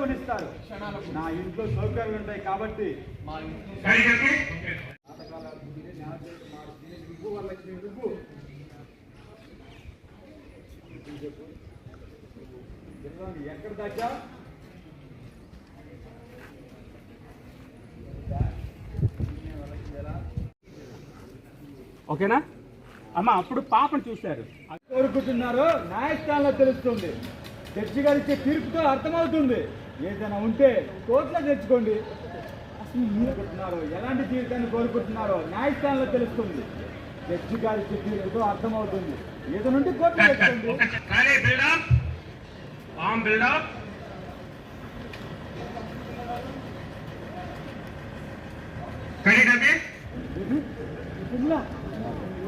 కొనిస్తారు. నా ఇంట్లో సౌకర్యాలు ఉంటాయి కాబట్టి. ఎక్కడ దాకా ఓకేనా? అమ్మ అప్పుడు పాపను చూశారు. కోరుకుంటున్నారో న్యాయస్థానంలో తెలుస్తుంది. జడ్జి గారు ఇచ్చే తీర్పుతో అర్థమవుతుంది. ఏదైనా ఉంటే కోర్టులో తెచ్చుకోండి. అసలు మీరు అనుకుంటున్నారో ఎలాంటి తీర్పుని కోరుకుంటున్నారో న్యాయస్థానంలో తెలుస్తుంది. జడ్జి గారు తీర్పుతో అర్థమవుతుంది. ఏదైనా ఉంటే కోర్టులో తెచ్చుకోండి.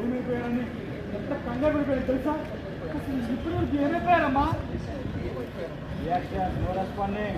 ఏమైపోయారని ఎంత కంగారు పడిపోయారు తెలుసా? అసలు వరకు ఏమైపోయారమ్మా? Yes, yes, no responding.